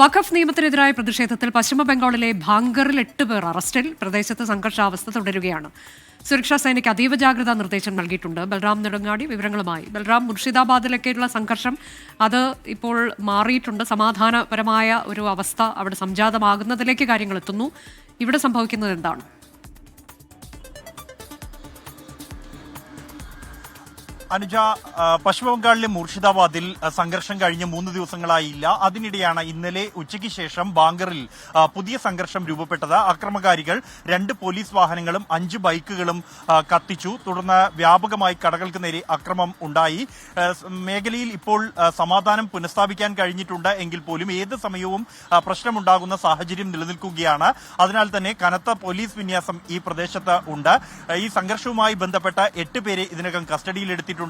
വഖഫ് നിയമത്തിനെതിരായ പ്രതിഷേധത്തിൽ പശ്ചിമ ബംഗാളിലെ ഭാങ്കറിൽ എട്ട് പേർ അറസ്റ്റിൽ പ്രദേശത്ത് സംഘർഷാവസ്ഥ തുടരുകയാണ്. സുരക്ഷാ സേനയ്ക്ക് അതീവ ജാഗ്രതാ നിർദ്ദേശം നൽകിയിട്ടുണ്ട്. ബൽറാം നെടുങ്ങാടി വിവരങ്ങളുമായി. ബൽറാം മുർഷിദാബാദിലൊക്കെയുള്ള സംഘർഷം അത് ഇപ്പോൾ മാറിയിട്ടുണ്ട്. സമാധാനപരമായ ഒരു അവസ്ഥ അവിടെ സംജാതമാകുന്നതിലേക്ക് കാര്യങ്ങൾ എത്തുന്നു. ഇവിടെ സംഭവിക്കുന്നത് എന്താണ്? അനുജ ആ, പശ്ചിമ ബംഗാളിലെ മുർഷിദാബാദിൽ സംഘർഷം കഴിഞ്ഞ് മൂന്ന് ദിവസങ്ങളായില്ല. അതിനിടെയാണ് ഇന്നലെ ഉച്ചയ്ക്ക് ശേഷം ബാങ്കറിൽ പുതിയ സംഘർഷം രൂപപ്പെട്ടത്. അക്രമകാരികൾ രണ്ട് പോലീസ് വാഹനങ്ങളും അഞ്ച് ബൈക്കുകളും കത്തിച്ചു. തുടർന്ന് വ്യാപകമായി കടകൾക്ക് നേരെ അക്രമം ഉണ്ടായി. മേഖലയിൽ ഇപ്പോൾ സമാധാനം പുനഃസ്ഥാപിക്കാൻ കഴിഞ്ഞിട്ടുണ്ട്. എങ്കിൽ പോലും ഏത് സമയവും പ്രശ്നമുണ്ടാകുന്ന സാഹചര്യം നിലനിൽക്കുകയാണ്. അതിനാൽ തന്നെ കനത്ത പോലീസ് വിന്യാസം ഈ പ്രദേശത്ത് ഉണ്ട്. ഈ സംഘർഷവുമായി ബന്ധപ്പെട്ട എട്ട് പേരെ ഇതിനകം കസ്റ്റഡിയിലെടുത്തിട്ടുണ്ട്.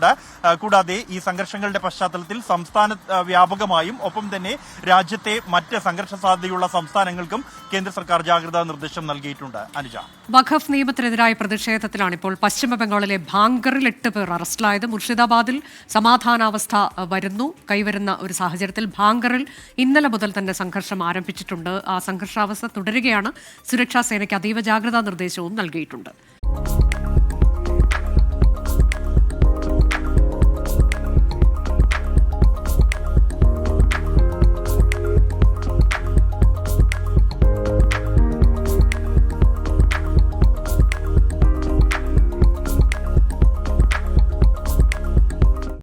ആ, കൂടാതെ ഈ സംഘർഷങ്ങളുടെ പശ്ചാത്തലത്തിൽ സംസ്ഥാന വ്യാപകമായും ഒപ്പം തന്നെ രാജ്യത്തെ മറ്റ് സംഘർഷ സാധ്യതയുള്ള സംസ്ഥാനങ്ങൾക്കും കേന്ദ്ര സർക്കാർ ജാഗ്രതാ നിർദ്ദേശം നൽകിയിട്ടുണ്ട്. അനുജ. വഖഫ് നിയമത്തിനെതിരായ പ്രതിഷേധത്തിലാണ് ഇപ്പോൾ പശ്ചിമ ബംഗാളിലെ ഭാങ്കറിൽ എട്ട് പേർ അറസ്റ്റിലായത്. മുർഷിദാബാദിൽ സമാധാനാവസ്ഥ വരുന്നു. കൈവരുന്ന ഒരു സാഹചര്യത്തിൽ ഭാങ്കറിൽ ഇന്നലെ മുതൽ തന്നെ സംഘർഷം ആരംഭിച്ചിട്ടുണ്ട്. ആ സംഘർഷാവസ്ഥ തുടരുകയാണ്. സുരക്ഷാ സേനയ്ക്ക് അതീവ ജാഗ്രതാ നിർദ്ദേശവും നൽകിയിട്ടുണ്ട്.